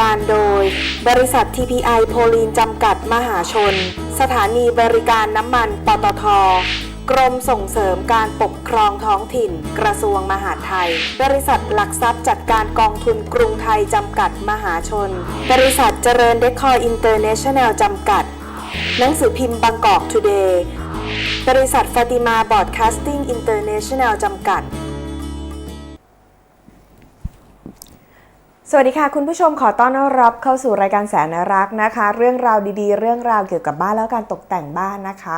การโดย บริษัท TPI โพลีนจำกัดมหาชน สถานีบริการน้ำมันปตท กรมส่งเสริมการปกครองท้องถิ่น กระทรวงมหาดไทย บริษัทหลักทรัพย์จัดการกองทุนกรุงไทยจำกัดมหาชน บริษัทเจริญเดคอร์อินเตอร์เนชั่นแนลจำกัด หนังสือพิมพ์บางกอกทูเดย์บริษัทฟาติมาบอดคาสติ้งอินเตอร์เนชั่นแนลจำกัด สวัสดีค่ะ คุณผู้ชมขอต้อนรับเข้าสู่รายการแสนรักนะคะ เรื่องราวดีๆ เรื่องราวเกี่ยวกับบ้านแล้วการตกแต่งบ้านนะคะ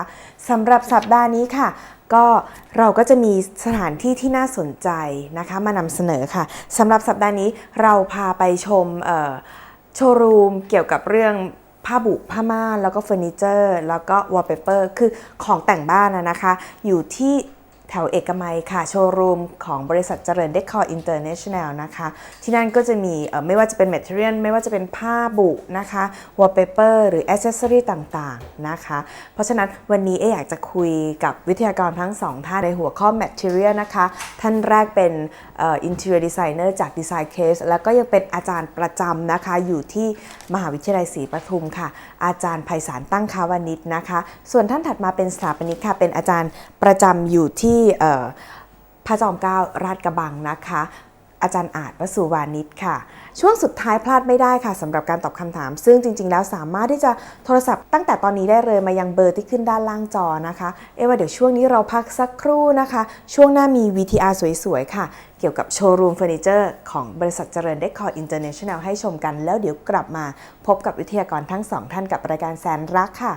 สำหรับสัปดาห์นี้ค่ะ ก็เราก็จะมีสถานที่ที่น่าสนใจนะคะ มานำเสนอค่ะสำหรับสัปดาห์นี้เราพาไปชมโชว์รูมเกี่ยวกับเรื่องผ้าบุผ้าม่านแล้วก็เฟอร์นิเจอร์ แล้วก็วอลเปเปอร์คือของแต่งบ้านนะคะ อยู่ที่ แถวเอกมัยค่ะ โชว์รูมของบริษัทเจริญเดคอร์อินเตอร์เนชั่นแนลนะคะ ที่นั่นก็จะมีไม่ว่าจะเป็นแมทเทอเรียลไม่ว่าจะเป็นผ้าบุนะคะวอลเปเปอร์หรืออ c เซสซอรีต่างๆนะคะ เพราะฉะนั้นวันนี้เออยากจะคุยกับวิทยากรทั้งสองท่านในหัวข้อแมทเทอเรียลนะคะ ท่านแรกเป็น อินเทอร์ดีไซเนอร์จากดีไซน์เคสแล้วก็ยังเป็นอาจารย์ประจำนะคะ อยู่ที่มหาวิทยาลัยศรีปทุมค่ะ อาจารย์ไพศาลตั้งคาวานิชนะคะ ส่วนท่านถัดมาเป็นสถาปนิกค่ะ เป็นอาจารย์ประจำอยู่ที่พระจอมเกล้าราชกระบังนะคะ อาจารย์อาจวสุวานิชค่ะ ช่วงสุดท้ายพลาดไม่ได้ค่ะสำหรับการตอบคำถาม ซึ่งจริง ๆ แล้วสามารถที่จะโทรศัพท์ตั้งแต่ตอนนี้ได้เลยมายังเบอร์ที่ขึ้นด้านล่างจอนะคะ เอว่าเดี๋ยวช่วงนี้เราพักสักครู่นะคะ ช่วงหน้ามี VTR สวย ๆ ค่ะ เกี่ยวกับโชว์รูมเฟอร์นิเจอร์ของบริษัทเจริญเดคอร์อินเตอร์เนชั่นแนลให้ชมกัน แล้วเดี๋ยวกลับมาพบกับวิทยากรทั้งสองท่านกับรายการแสนรักค่ะ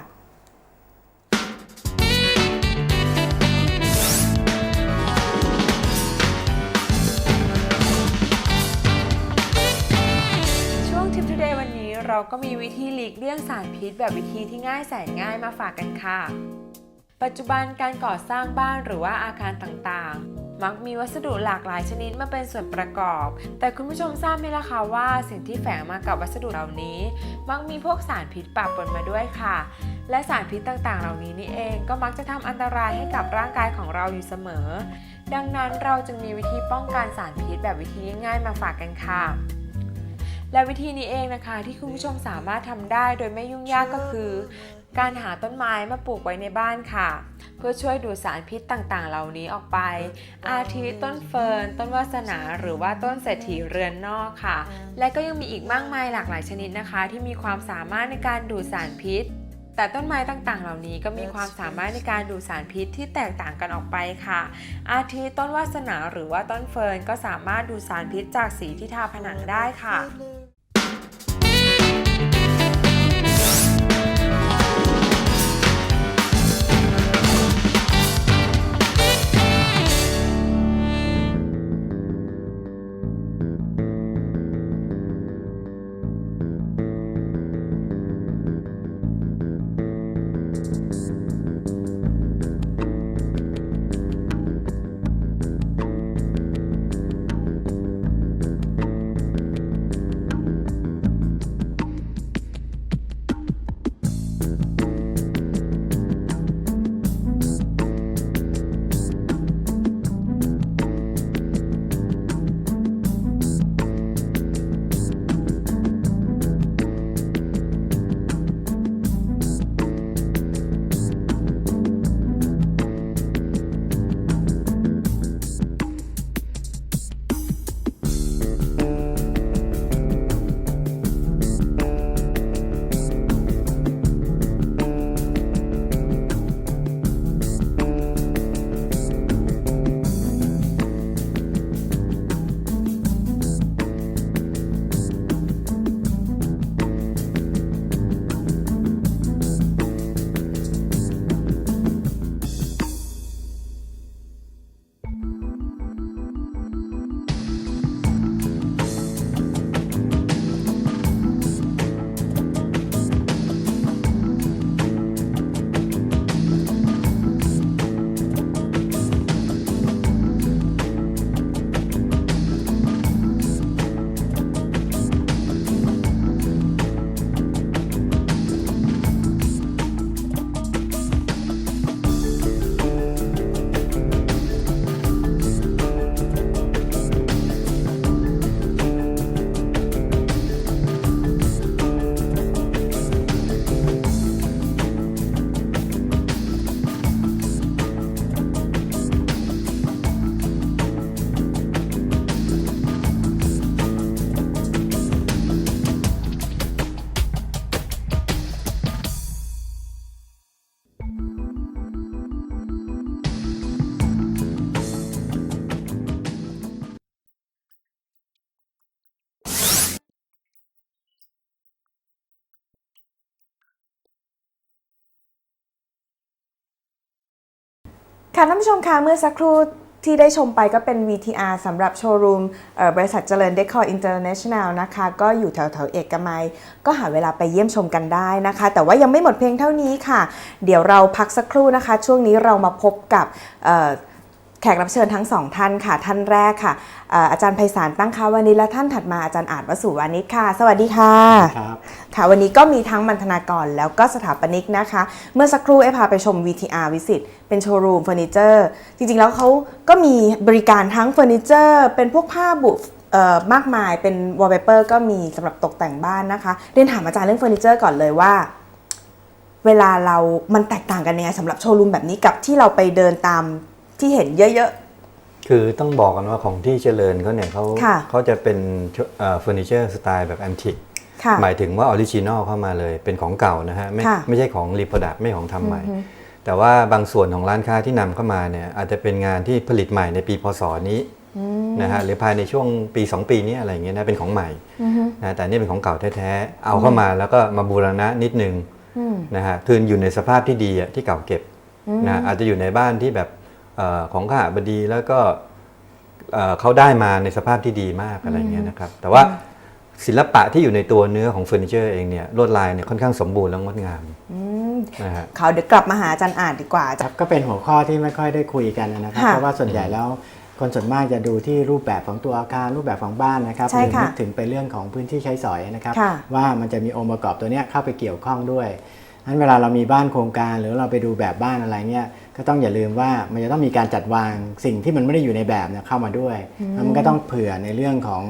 เราก็มีวิธีหลีกเลี่ยงสารพิษ แบบวิธีที่ง่ายแสนง่ายมาฝากกันค่ะ ปัจจุบันการก่อสร้างบ้านหรือว่าอาคารต่างๆ มักมีวัสดุหลากหลายชนิดมาเป็นส่วนประกอบ แต่คุณผู้ชมทราบไหมล่ะคะว่า สิ่งที่แฝงมากับวัสดุเหล่านี้ มักมีพวกสารพิษปะปนมาด้วยค่ะ และสารพิษต่างๆ เหล่านี้นี่เองก็มักจะทำอันตรายให้กับร่างกายของเราอยู่เสมอ ดังนั้นเราจึงมีวิธีป้องกันสารพิษแบบวิธีง่ายๆมาฝากกันค่ะ และวิธีนี้เองนะคะที่คุณผู้ชมสามารถทำได้โดยไม่ยุ่งยากก็คือ การหาต้นไม้มาปลูกไว้ในบ้านค่ะ เพื่อช่วยดูดสารพิษต่างๆ เหล่านี้ออกไป อาทิต้นเฟิร์น ต้นวาสนา หรือว่าต้นเศรษฐีเรือนนอกค่ะ และก็ยังมีอีกมากมายหลากหลายชนิดนะคะ ที่มีความสามารถในการดูดสารพิษแต่ต้นไม้ต่างๆ เหล่านี้ก็มีความสามารถในการดูดสารพิษที่แตกต่างกันออกไปค่ะ อาทิต้นวาสนาหรือว่าต้นเฟิร์นก็สามารถดูดสารพิษจากสีที่ทาผนังได้ค่ะ ค่ะท่านผู้ชมคะเมื่อสักครู่ที่ได้ชมไปก็เป็น VTR สำหรับโชว์รูมบริษัทเจริญเดคอร์อินเตอร์เนชั่นแนลนะคะ ก็อยู่แถวแถวๆเอกมัย ก็หาเวลาไปเยี่ยมชมกันได้นะคะ แต่ว่ายังไม่หมดเพียงเท่านี้ค่ะ เดี๋ยวเราพักสักครู่นะคะ ช่วงนี้เรามาพบกับ แขกรับเชิญทั้งสองท่านค่ะ ท่านแรกค่ะเอ่ออาจารย์ไพศาลตั้งค้าวานิชและท่านถัดมาอาจารย์อาจวสุวานิชค่ะ สวัสดีค่ะครับค่ะ วันนี้ก็มีทั้งมันธนากรแล้วก็สถาปนิกนะคะ เมื่อสักครู่ไอ้พาไปชม VTR วิสิตเป็นโชว์รูมเฟอร์นิเจอร์จริงๆ แล้วเขาก็มีบริการทั้งเฟอร์นิเจอร์เป็นพวกผ้าบุเอ่อมากมายเป็นวอลเปเปอร์ก็มีสำหรับตกแต่งบ้านนะคะเรียนถามอาจารย์เรื่องเฟอร์นิเจอร์ก่อนเลยว่าเวลาเรามันแตกต่างกันยังไงสำหรับโชว์รูมแบบนี้กับที่เราไปเดินตาม ที่เห็นเยอะคือต้องบอกกันว่าของที่เจริญเขาเนี่ยเขาค่ะ เขาจะเป็นเฟอร์นิเจอร์สไตล์แบบแอนติก ๆ ค่ะ หมายถึงว่าออริจินอลเข้ามาเลยเป็นของเก่านะฮะไม่ค่ะไม่ใช่ของรีโปรดักไม่ของทำใหม่แต่ว่าบางส่วนของร้านค้าที่นำเข้ามาเนี่ยอาจจะเป็นงานที่ผลิตใหม่ในปีพศนี้นะฮะหรือภายในช่วงปี 2 ปีนี้อะไรอย่างเงี้ยนะเป็นของใหม่นะแต่นี่เป็นของเก่าแท้ๆเอาเข้ามาแล้วก็มาบูรณะนิดนึงอืม นะฮะคืออยู่ในสภาพที่ดีอะที่เก่าเก็บนะอาจจะอยู่ในบ้านที่แบบเออ ของข้าบดีแล้วก็เอ่อเขาได้มาในสภาพที่ดีมากอะไรเงี้ยนะครับ แต่ว่าศิลปะที่อยู่ในตัวเนื้อของเฟอร์นิเจอร์เองเนี่ยลวดลายเนี่ยค่อนข้างสมบูรณ์และงดงามอืมนะฮะเขาเดี๋ยวกลับมาหาอาจารย์อาจดีกว่าครับก็เป็นหัวข้อที่ไม่ค่อยได้คุยกันนะครับค่ะเพราะว่าส่วนใหญ่แล้วคนส่วนมากจะดูที่รูปแบบของตัวอาคารรูปแบบของบ้านนะครับใช่หรือค่ะนึกถึงไปเรื่องของพื้นที่ใช้สอยนะครับค่ะว่ามันจะมีองค์ประกอบตัวเนี้ยเข้าไปเกี่ยวข้องด้วยนั้นเวลาเรามีบ้านโครงการหรือเราไปดูแบบบ้านอะไรเนี่ย ก็ต้องอย่าลืมว่ามันจะต้องมีการจัดวางสิ่งที่มันไม่ได้อยู่ในแบบเนี่ยเข้ามาด้วยแล้วมันก็ต้องเผื่อในเรื่องของ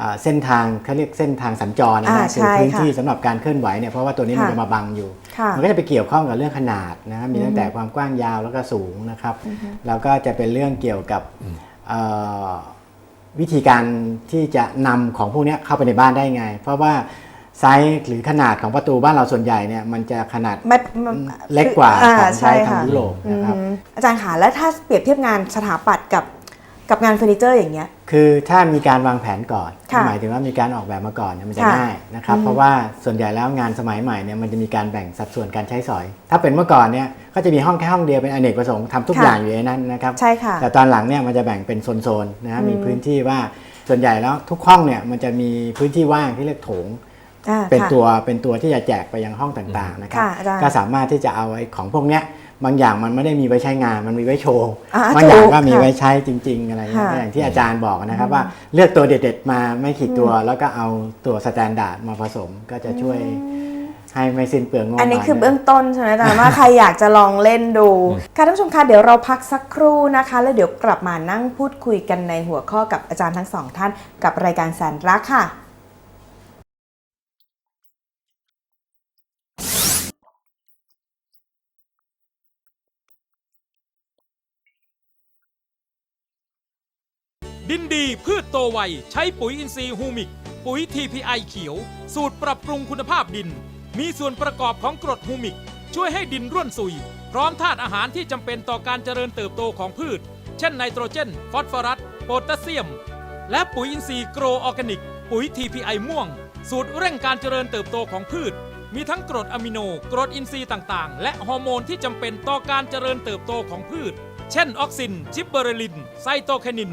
อ่าเส้นทางเขาเรียกเส้นทางสัญจรนะอ่าฮะคือใช่พื้นค่ะที่สำหรับการเคลื่อนไหวเนี่ยเพราะว่าตัวนี้มันค่ะจะมาบังอยู่ค่ะมันก็จะไปเกี่ยวข้องกับเรื่องขนาดนะครับมีตั้งแต่ความกว้างยาวแล้วก็สูงนะครับ แล้วก็จะเป็นเรื่องเกี่ยวกับเอ่อวิธีการที่จะนำของพวกเนี้ยเข้าไปในบ้านได้ไง เพราะว่า ไซส์หรือขนาดของประตูบ้านเราส่วนใหญ่เนี่ยมันจะขนาดไม่มันเล็กกว่าอ่ของไซส์ทางค่ะยุโรปนะครับอืมอาจารย์ค่ะแล้วถ้าเปรียบเทียบงานสถาปัตย์กับกับงานเฟอร์นิเจอร์อย่างเงี้ย คือถ้ามีการวางแผนก่อนค่ะหมายถึงว่ามีการออกแบบมาก่อนเนี่ยมันจะค่ะง่ายนะครับ เพราะว่าส่วนใหญ่แล้วงานสมัยใหม่เนี่ยมันจะมีการแบ่งสัดส่วนการใช้สอย ถ้าเป็นเมื่อก่อนเนี่ยก็จะมีห้องแค่ห้องเดียวเป็นอเนกประสงค์ทำทุกค่ะอย่างอยู่ในนั้นนะครับ ใช่ค่ะ แต่ตอนหลังเนี่ยมันจะแบ่งเป็นโซนๆนะฮะอืมมีพื้นที่ว่าส่วนใหญ่แล้วทุกห้องเนี่ยมันจะมีพื้นที่ว่างที่เรียกโถงอ่า เป็นค่ะตัวเป็นตัวที่จะแจกไปยังห้องต่างๆนะครับค่ะอาจารย์ก็สามารถที่จะเอาไอ้ของพวกเนี้ยบางอย่างมันไม่ได้มีไว้ใช้งานมันมีไว้โชว์อ่าบางอย่างถูกก็มีค่ะไว้ใช้จริง ๆ อะไรอย่างเงี้ยค่ะอย่างที่อาจารย์บอกนะครับว่าเลือกตัวเด็ดๆมาไม่ขีดตัว แล้วก็เอาตัวสแตนดาร์ดมาผสมก็จะช่วยให้ไม่สิ้นเปลืองงบประมาณอันนี้คือเบื้องต้นใช่ไหมอาจารย์ว่าใครอยากจะลองเล่นดูค่ะท่านผู้ชมคะเดี๋ยวเราพักสักครู่นะคะ แล้วเดี๋ยวกลับมานั่งพูดคุยกันในหัวข้อกับอาจารย์ทั้งสองท่าน กับรายการแสนรักค่ะ ดินดีพืชโตไวใช้ปุ๋ยอินทรีย์ฮูมิก ปุ๋ย TPI เขียว สูตรปรับปรุงคุณภาพดิน มีส่วนประกอบของกรดฮูมิก ช่วยให้ดินร่วนซุย พร้อมธาตุอาหารที่จำเป็นต่อการเจริญเติบโตของพืช เช่นไนโตรเจน ฟอสฟอรัส โพแทสเซียม และปุ๋ยอินทรีย์โกรออร์แกนิก ปุ๋ย TPI ม่วง สูตรเร่งการเจริญเติบโตของพืช มีทั้งกรดอะมิโน กรดอินทรีย์ต่างๆ และฮอร์โมนที่จำเป็นต่อการเจริญเติบโตของพืช เช่นออกซิน จิบเบอเรลิน ไซโตแคนิน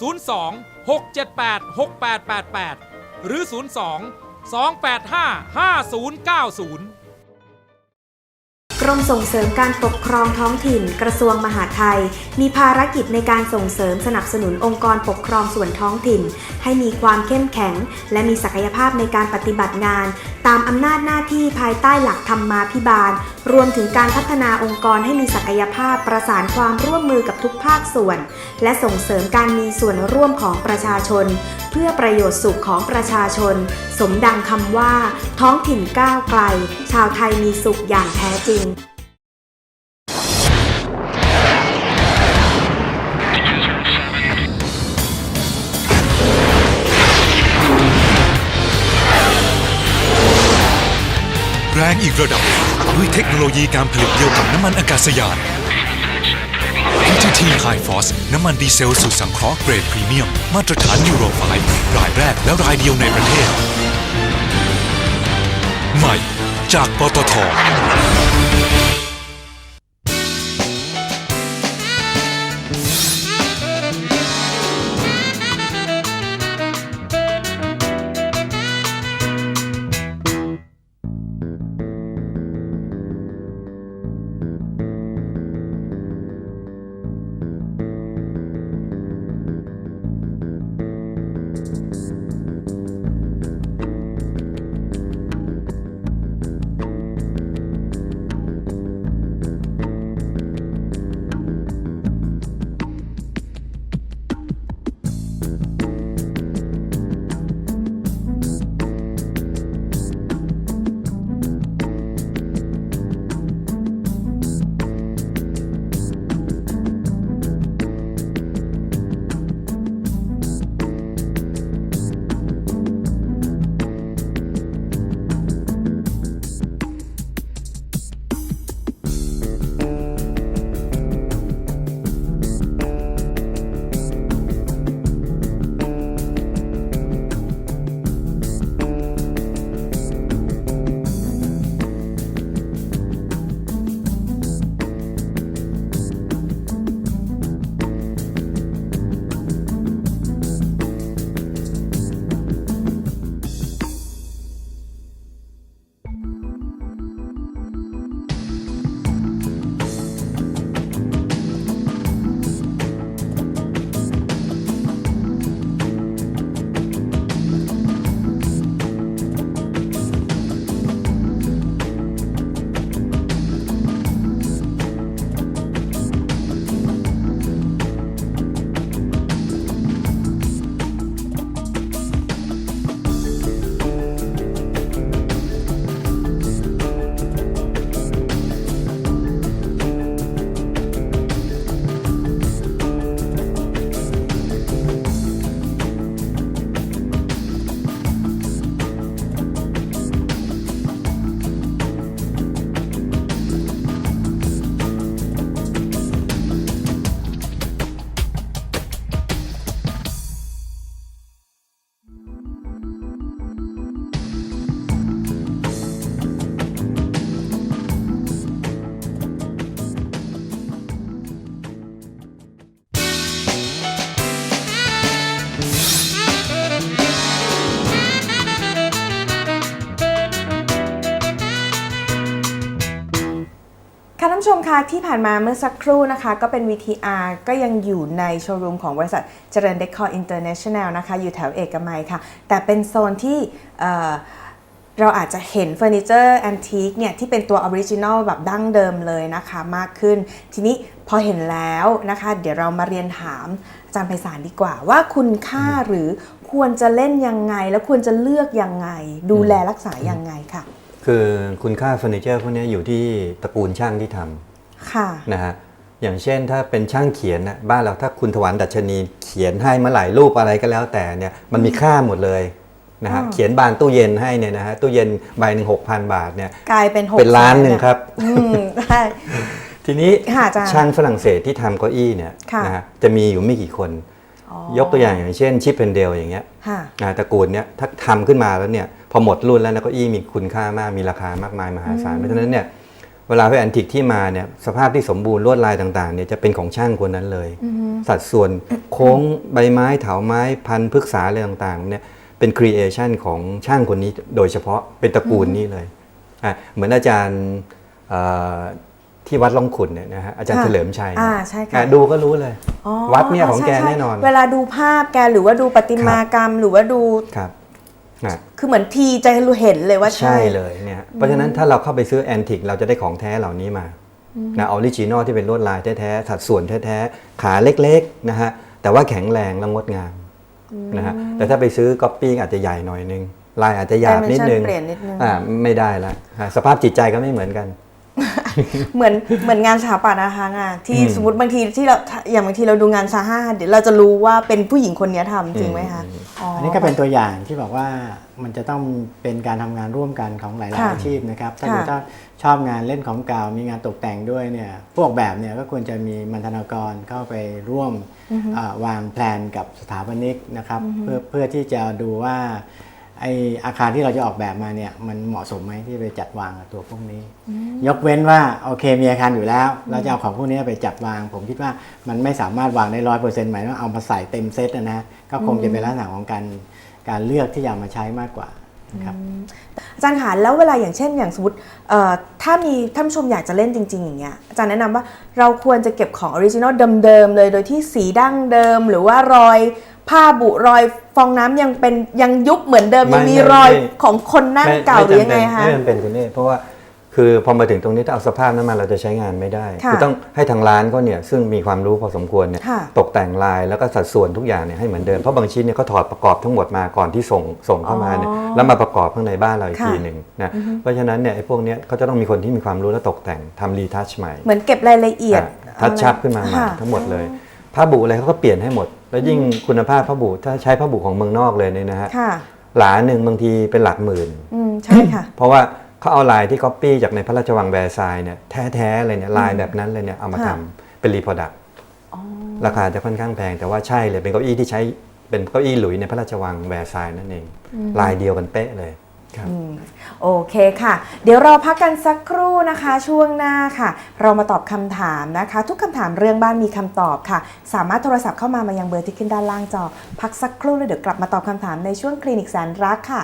02 678 6888 หรือ 02 285 5090 กรมส่งเสริมการปกครองท้องถิ่น กระทรวงมหาดไทย มีภารกิจในการส่งเสริมสนับสนุนองค์กรปกครองส่วนท้องถิ่น ให้มีความเข้มแข็ง และมีศักยภาพในการปฏิบัติงาน ตามอำนาจหน้าที่ภายใต้หลักธรรมาภิบาล รวมถึงการพัฒนาองค์กรให้มีศักยภาพประสานความร่วมมือกับทุกภาคส่วน และส่งเสริมการมีส่วนร่วมของประชาชน เพื่อประโยชน์สุขของประชาชน สมดังคำว่า ท้องถิ่นก้าวไกล ชาวไทยมีสุขอย่างแท้จริง งอีกระดับ ด้วยเทคโนโลยีการผลิตเดียวกับน้ำมันอากาศยาน PTT High Force น้ำมันดีเซลสูตรสังเคราะห์เกรดพรีเมียม มาตรฐานยูโร5รายแรกและรายเดียวในประเทศ ใหม่ จากปตท ผู้ชมคะที่ผ่านมาเมื่อสักครู่นะคะ ก็เป็น VTR ก็ยังอยู่ในโชว์รูมของบริษัทเจริญเดคอร์อินเตอร์เนชั่นแนลนะคะ อยู่แถวเอกมัยค่ะ แต่เป็นโซนที่เเราอาจจะเห็นเฟอร์นิเจอร์แอนทิกเนี่ยที่เป็นตัวออริจินอลแบบดั้งเดิมเลยนะคะมากขึ้น ทีนี้พอเห็นแล้วนะคะ เดี๋ยวเรามาเรียนถามอาจารย์ไพศาลดีกว่า ว่าคุณค่าหรือควรจะเล่นยังไง แล้วควรจะเลือกยังไง ดูแลรักษายังไงค่ะ คือคุณค่าเฟอร์นิเจอร์พวกนี้อยู่ที่ตระกูลช่างที่ทำค่ะนะฮะอย่างเช่นถ้าเป็นช่างเขียนนะบ้านเราถ้าคุณถวันดัชนีเขียนให้มาหลายรูปอะไรก็แล้วแต่เนี่ยมันมีค่าหมดเลยนะฮะอ๋อ เขียนบานตู้เย็นให้เนี่ยนะฮะตู้เย็นใบหนึ่งหกพันบาทเนี่ยกลายเป็นหกเป็นล้านหนึ่งแสะครับ อืมได้ทีนี้ค่ะอาจารย์ช่างฝรั่งเศสที่ทำเก้าอี้เนี่ยค่ะ นะฮะจะมีอยู่ไม่กี่คน อ๋อยกตัวอย่างอย่างเช่นชิปเพนเดลอย่างเงี้ยค่ะ นะตระกูลเนี้ยถ้าทำขึ้นมาแล้วเนี่ย พอหมดรุ่นแล้วนะเก้าอี้มีคุณค่ามากมีราคามากมายมหาศาลเพราะฉะนั้นเนี่ยเวลาไปแอนติกที่มาเนี่ยสภาพที่สมบูรณ์ลวดลายต่างๆเนี่ยจะเป็นของช่างคนนั้นเลย สัดส่วนโค้งใบไม้เถาไม้พันธุ์พฤกษาอะไรต่างๆเนี่ยเป็นครีเอชันของช่างคนนี้โดยเฉพาะเป็นตระกูลนี้เลยอะเหมือนอาจารย์เอ่อที่วัดล่องขุนเนี่ยนะฮะอาจารย์ค่ะเฉลิมชัยอ่าใช่ค่ะอะดูก็รู้เลยอ๋อวัดเนี่ยของแกใช่ใช่แน่นอน เวลาดูภาพแกหรือว่าดูประติมากรรม หรือว่าดูครับ นะคือเหมือนทีจะรู้เห็นเลยว่าใช่เลยเนี่ย เพราะฉะนั้นถ้าเราเข้าไปซื้อแอนติกเราจะได้ของแท้เหล่านี้มานะออริจินอลที่เป็นลวดลายแท้ๆสัดส่วนแท้ๆขาเล็กๆนะฮะแต่ว่าแข็งแรงและงดงามนะฮะแต่ถ้าไปซื้อก๊อปปี้อาจจะใหญ่หน่อยนึงลายอาจจะหยาบนิดนึง Dimension เปลี่ยนนิดนึงอ่าไม่ได้ละฮะสภาพจิตใจก็ไม่เหมือนกัน เหมือนเหมือนงานสถาปัตย์นะคะงานที่อืมสมมติบางทีที่เราอย่างบางทีเราดูงานซาห้าเดี๋ยวเราจะรู้ว่าเป็นผู้หญิงคนนี้ทำจริงไหมคะอันนี้ก็เป็นตัวอย่างที่บอกว่ามันจะต้องเป็นการทำงานร่วมกันของหลายค่ะๆอาชีพนะครับถ้าค่ะเกิดถ้าชอบงานเล่นของเก่ามีงานตกแต่งด้วยเนี่ยพวกแบบเนี่ยก็ควรจะมีมันธนากรเข้าไปร่วมอ่าวางแผนกับสถาปนิกนะครับเพื่อเพื่อที่จะดูว่า ไออาคารที่เราจะออกแบบมาเนี่ยมันเหมาะสมไหมที่ไปจัดวางกับตัวพวกนี้ ยกเว้นว่าโอเคมีอาคารอยู่แล้ว เราจะเอาของพวกนี้ไปจัดวาง ผมคิดว่ามันไม่สามารถวางได้ร้อยเปอร์เซ็นต์หมายว่าเอามาใส่เต็มเซตนะนะก็คงจะเป็นลักษณะของการการเลือกที่จะเอามาใช้มากกว่านะครับอาจารย์คะแล้วเวลาอย่างเช่น อย่างสมมติเอ่อถ้ามีท่านผู้ชมอยากจะเล่นจริง ๆ อย่างเงี้ยอาจารย์แนะนำว่าเราควรจะเก็บของออริจินอลเดิมๆเลยโดยที่สีดั้งเดิม หรือว่ารอยผ้าบุรอย ฟองน้ำยังเป็นยังยุบเหมือนเดิมไม่ยังมีไม่รอยไม่ของคนนั่งไม่เก่าหรือยังไงม่จำเป็นคะไม่จำเป็นคุณเน่เพราะว่าคือพอมาถึงตรงนี้ถ้าเอาสภาพนั้นมาเราจะใช้งานไม่ได้ค่ะอต้องให้ทางร้านก็เนี่ยซึ่งมีความรู้พอสมควรเนี่ยค่ะตกแต่งลายแล้วก็สัดส่วนทุกอย่างเนี่ยให้เหมือนเดิมเพราะบางชิ้นเนี่ยเขาถอดประกอบทั้งหมดมาก่อนที่ส่งส่งเข้ามาเนี่ยอ๋อแล้วมาประกอบข้างในบ้านเราอีกค่ะทีหนึ่งนะเพราะฉะนั้นเนี่ยไอ้พวกเนี้ยเขาจะต้องมีคนที่มีความรู้และตกแต่งทำรีทัชใหม่เหมือนเก็บรายละเอียดทัชชับขึ้นมาใหม่ค่ะทั้งหมดเลย ผ้าบุอะไรเขาก็เปลี่ยนให้หมด แล้วยิ่งคุณภาพผ้าบุถ้าใช้ผ้าบุของเมืองนอกเลยเนี่ยนะฮะค่ะหลาหนึ่งบางทีเป็นหลักหมื่น อืมใช่ค่ะ เพราะว่าเขาเอาลายที่ก๊อปปี้จากในพระราชวังแวร์ซายน์เนี่ยแท้ๆเลยเนี่ยลายแบบนั้นเลยเนี่ยเอามาค่ะทำเป็นรีโปรดักต์ราคาจะค่อนข้างแพงแต่ว่าใช่เลยเป็นเก้าอี้ที่ใช้เป็นเก้าอี้หลุยในพระราชวังแวร์ซายน์นั่นเอง ลายเดียวกันเป๊ะเลยครับ โอเคค่ะ เดี๋ยวเราพักกันสักครู่นะคะ ช่วงหน้าค่ะ เรามาตอบคำถามนะคะ ทุกคำถามเรื่องบ้านมีคำตอบค่ะ สามารถโทรศัพท์เข้ามามายังเบอร์ที่ขึ้นด้านล่างจอ พักสักครู่แล้วเดี๋ยวกลับมาตอบคำถามในช่วงคลินิกแสนรักค่ะ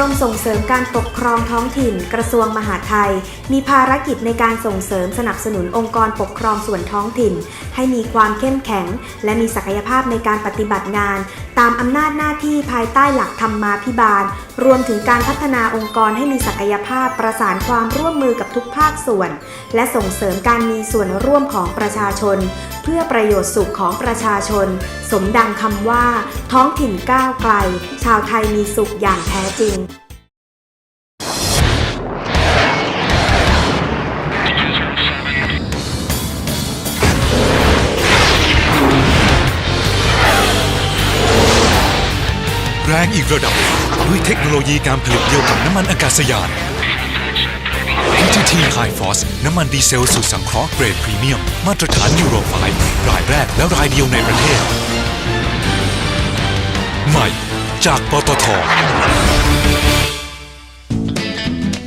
รมส่งเสริมการปกครองท้องถิ่น กระทรวงมหาดไทย มีภารกิจในการส่งเสริมสนับสนุนองค์กรปกครองส่วนท้องถิ่น ให้มีความเข้มแข็ง และมีศักยภาพในการปฏิบัติงาน ตามอำนาจหน้าที่ภายใต้หลักธรรมาภิบาล รวมถึงการพัฒนาองค์กรให้มีศักยภาพประสานความร่วมมือกับทุกภาคส่วน และส่งเสริมการมีส่วนร่วมของประชาชน เพื่อประโยชน์สุขของประชาชน สมดังคำว่า ท้องถิ่นก้าวไกล ชาวไทยมีสุขอย่างแท้จริง รงอีกระดับ ด้วยเทคโนโลยีการผลิตเดียวกับน้ำมันอากาศยาน PTT High Force น้ำมันดีเซลสูตรสังเคราะห์เกรดพรีเมียม มาตรฐานยูโรไฟรายแรกและรายเดียวในประเทศ ใหม่ จากปตท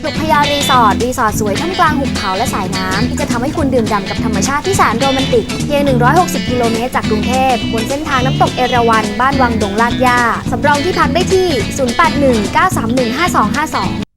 บุพยารีสอร์ทรีสอร์ทสวยท่ามกลางหุบเขาและสายน้ำที่จะทำให้คุณดื่มด่ำกับธรรมชาติที่แสนโรแมนติกเพียง 160 กิโลเมตรจากกรุงเทพบนเส้นทางน้ำตกเอราวัณบ้านวังดงลาดย่าสำรองที่พักได้ที่ 0819315252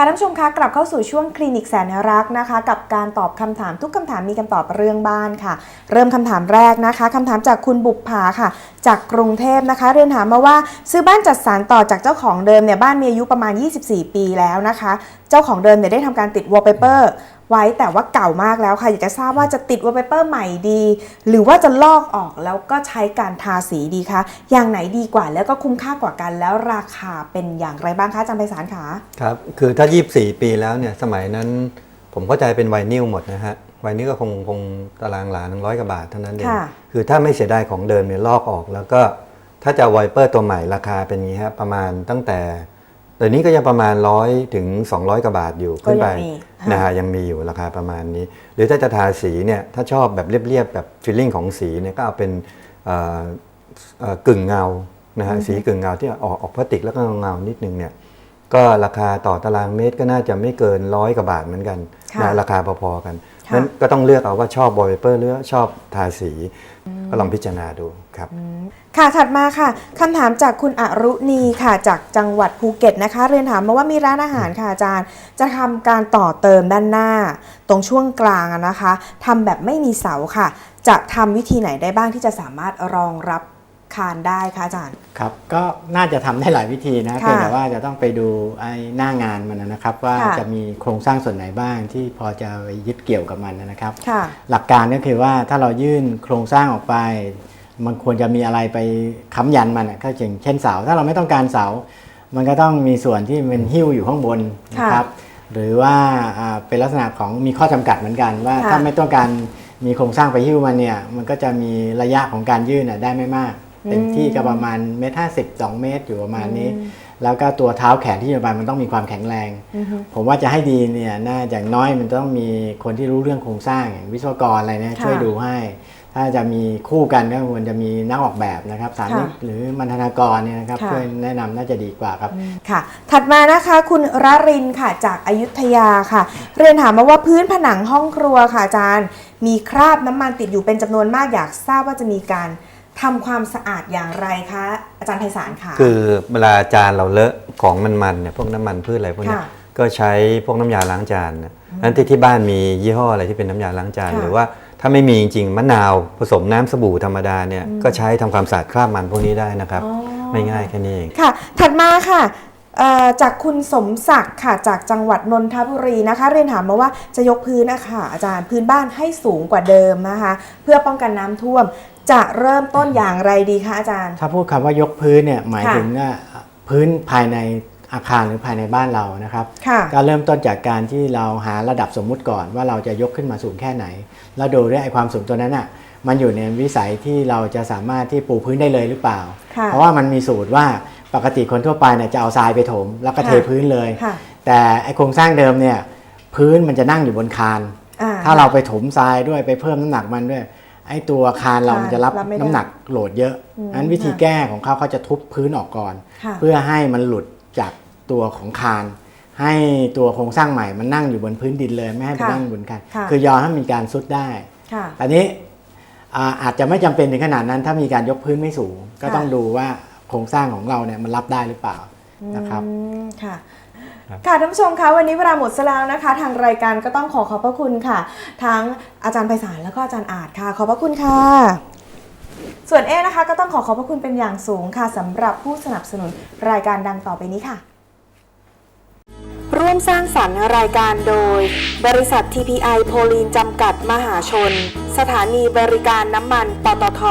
ค่ะท่านผู้ชมคะกลับเข้าสู่ช่วงคลินิกแสนรักนะคะ กับการตอบคำถามทุกคำถามมีคำตอบเรื่องบ้านค่ะ เริ่มคำถามแรกนะคะคำถามจากคุณบุกผาค่ะ จากกรุงเทพนะคะ เรียนถามมาว่าซื้อบ้านจัดสรรต่อจากเจ้าของเดิมเนี่ยบ้านมีอายุประมาณ 24 ปีแล้วนะคะ เจ้าของเดิมเนี่ยได้ทำการติดวอลเปเปอร์ ไว้แต่ว่าเก่ามากแล้วค่ะ อยากจะทราบว่าจะติดวอลเปเปอร์ใหม่ดี หรือว่าจะลอกออกแล้วก็ใช้การทาสีดีคะอย่างไหนดีกว่าแล้วก็คุ้มค่ากว่ากันแล้วราคาเป็นอย่างไรบ้างคะอาจารย์ไพศาลคะครับคือถ้า 24 ปีแล้วเนี่ยสมัยนั้นผมเข้าใจเป็นไวนิลหมดนะฮะไวนิลก็คงคงตารางหลาหนึ่งร้อยกว่าบาทเท่านั้นเองค่ะคือถ้าไม่เสียดายของเดิมเนี่ยลอกออกแล้วก็ถ้าจะไวเปอร์ตัวใหม่ราคาเป็นอย่างนี้ฮะประมาณตั้งแต่ เดี๋ยวนี้ก็ยังประมาณ100ถึง 200กว่าบาทอยู่ขึ้นไปก็ยังมีค่ะนะฮะยังมีอยู่ราคาประมาณนี้ หรือถ้าจะทาสีเนี่ยถ้าชอบแบบเรียบๆแบบฟีลลิ่งของสีเนี่ยก็เอาเป็นเอ่อเอ่อกึ่งเงานะฮะสีกึ่งเงาที่ออกออกพลาสติกแล้วก็เงาๆนิดนึงเนี่ยก็ราคาต่อตารางเมตรก็น่าจะไม่เกินร้อยกว่าบาทเหมือนกันค่ะนะราคาพอๆกันค่ะนั้นก็ต้องเลือกเอาว่าชอบวอลเปเปอร์หรือชอบทาสีก็ลองพิจารณาดู ครับ ค่ะถัดมาค่ะคำถามจากคุณอรุณีค่ะจากจังหวัดภูเก็ตนะคะ เรียนถามมาว่ามีร้านอาหารค่ะอาจารย์ จะทำการต่อเติมด้านหน้า ตรงช่วงกลางอะนะคะทำแบบไม่มีเสาค่ะ จะทำวิธีไหนได้บ้างที่จะสามารถรองรับคานได้คะอาจารย์ ครับก็น่าจะทำได้หลายวิธีนะค่ะเพียงแต่ว่าจะต้องไปดูไอ้หน้างานมันนะครับ ว่าค่ะ จะมีโครงสร้างส่วนไหนบ้างที่พอจะไปยึดเกี่ยวกับมันนะครับ ค่ะ หลักการก็คือว่าถ้าเรายื่นโครงสร้างออกไป มันควรจะมีอะไรไปค้ำยันมันอะก็อย่างเช่นเสา ถ้าเราไม่ต้องการเสา มันก็ต้องมีส่วนที่มันหิ้วอยู่ข้างบนนะครับ หรือว่าอ่าเป็นลักษณะของมีข้อจำกัดเหมือนกัน ว่าค่ะถ้าไม่ต้องการมีโครงสร้างไปหิ้วมันเนี่ย มันก็จะมีระยะของการยื่นน่ะได้ไม่มากเต็มที่ก็ประมาณเมตรห้าสิบสองเมตรอยู่ประมาณนี้ แล้วก็ตัวเท้าแขนที่อยู่บานมันต้องมีความแข็งแรง ผมว่าจะให้ดีเนี่ยน่าอย่างน้อยมันต้องมีคนที่รู้เรื่องโครงสร้างอย่างวิศวกรอะไรเนี่ยค่ะช่วยดูให้ ถ้าจะมีคู่กันก็ควรจะมีนักออกแบบนะครับสามิตค่ะหรือมันธนากรเนี่ยนะครับค่ะช่วยแนะนำน่าจะดีกว่าครับค่ะ ถัดมานะคะคุณรรินค่ะจากอายุทยาค่ะ เรียนถามมาว่าพื้นผนังห้องครัวค่ะอาจารย์ มีคราบน้ำมันติดอยู่เป็นจำนวนมากอยากทราบว่าจะมีการทำความสะอาดอย่างไรคะอาจารย์ไพศาลค่ะ คือเวลาจานเราเลอะของมันๆเนี่ยพวกน้ำมันพืชอะไรพวกเนี้ยค่ะก็ใช้พวกน้ำยาล้างจานนะนั้นที่ที่บ้านมียี่ห้ออะไรที่เป็นน้ำยาล้างจานค่ะหรือว่า ถ้าไม่มีจริงๆมะนาวผสมน้ำสบู่ธรรมดาเนี่ยก็ใช้ทำความสะอาดคราบมันพวกนี้ได้นะครับอ๋อไม่ง่ายแค่นี้เอง ค่ะ ถัดมาค่ะเอ่อจากคุณสมศักดิ์ค่ะ จากจังหวัดนนทบุรีนะคะ เรียนถามมาว่าจะยกพื้นนะคะอาจารย์พื้นบ้านให้สูงกว่าเดิมนะคะ เพื่อป้องกันน้ำท่วม จะเริ่มต้นอย่างไรดีคะอาจารย์ ถ้าพูดคำว่ายกพื้นเนี่ยหมายค่ะถึงว่าพื้นภายในอาคารหรือภายในบ้านเรานะครับ ค่ะ ก็เริ่มต้นจากการที่เราหาระดับสมมุติก่อนว่าเราจะยกขึ้นมาสูงแค่ไหน แล้วดูด้วยไอ้ความสูงตัวนั้นอะมันอยู่ในวิสัยที่เราจะสามารถที่ปูพื้นได้เลยหรือเปล่าค่ะเพราะว่ามันมีสูตรว่าปกติคนทั่วไปเนี่ยจะเอาทรายไปถม แล้วก็เทค่ะพื้นเลยค่ะแต่ไอ้โครงสร้างเดิมเนี่ยพื้นมันจะนั่งอยู่บนคานอ่ถ้าเราไปถมทรายด้วยไปเพิ่มน้ำหนักมันด้วยไอ้ตัวคานเราคานมันจะรับรับไม่ได้น้ำหนักโหลดเยอะอืมนั้นวิธีค่ะแก้ของเขาเขาจะทุบพื้นออกก่อนค่ะเพื่อให้มันหลุดจากตัวของคาน ให้ตัวโครงสร้างใหม่มันนั่งอยู่บนพื้นดินเลยไม่ให้มันค่ะนั่งบนคานค่ะคือยอมให้มีการซุดได้ค่ะอันนี้อ่าอาจจะไม่จำเป็นถึงขนาดนั้นถ้ามีการยกพื้นไม่สูง ก็ค่ะต้องดูว่าโครงสร้างของเราเนี่ยมันรับได้หรือเปล่านะครับอืมค่ะค่ะท่านผู้ชมคะวันนี้เวลาหมดซะแล้วนะคะ ทางรายการก็ต้องขอขอบพระคุณค่ะ ทั้งอาจารย์ไพศาลแล้วก็อาจารย์อาจค่ะ ขอบพระคุณค่ะ ส่วนเอนะคะก็ต้องขอขอบพระคุณเป็นอย่างสูงค่ะสำหรับผู้สนับสนุนรายการดังต่อไปนี้ค่ะร่วม สร้างสรรค์รายการโดย บริษัท TPI โพลีนจำกัดมหาชน สถานีบริการน้ำมันปตท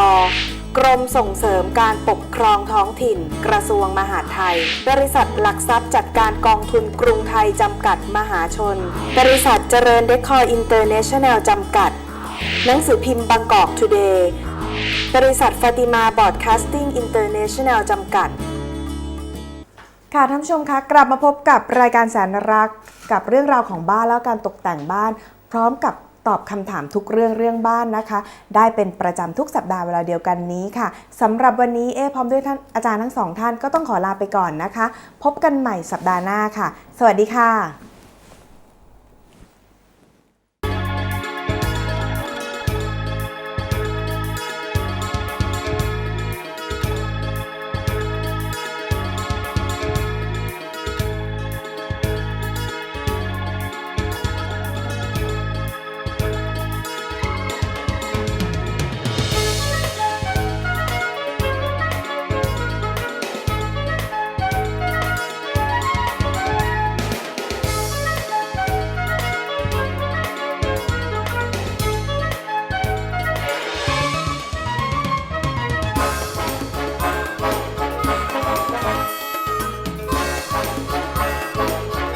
กรมส่งเสริมการปกครองท้องถิ่น กระทรวงมหาดไทย บริษัทหลักทรัพย์จัดการกองทุนกรุงไทยจำกัดมหาชน บริษัทเจริญเดคอร์อินเตอร์เนชั่นแนลจำกัด หนังสือพิมพ์บางกอกทูเดย์บริษัทฟาติมาบอร์ดคาสติ้งอินเตอร์เนชั่นแนลจำกัด ค่ะท่านผู้ชมคะกลับมาพบกับรายการแสนรักกับเรื่องราวของบ้านแล้วการตกแต่งบ้าน พร้อมกับตอบคำถามทุกเรื่องเรื่องบ้านนะคะ ได้เป็นประจำทุกสัปดาห์เวลาเดียวกันนี้ค่ะสำหรับวันนี้เอพร้อมด้วยท่านอาจารย์ทั้งสองท่านก็ต้องขอลาไปก่อนนะคะ พบกันใหม่สัปดาห์หน้าค่ะ สวัสดีค่ะ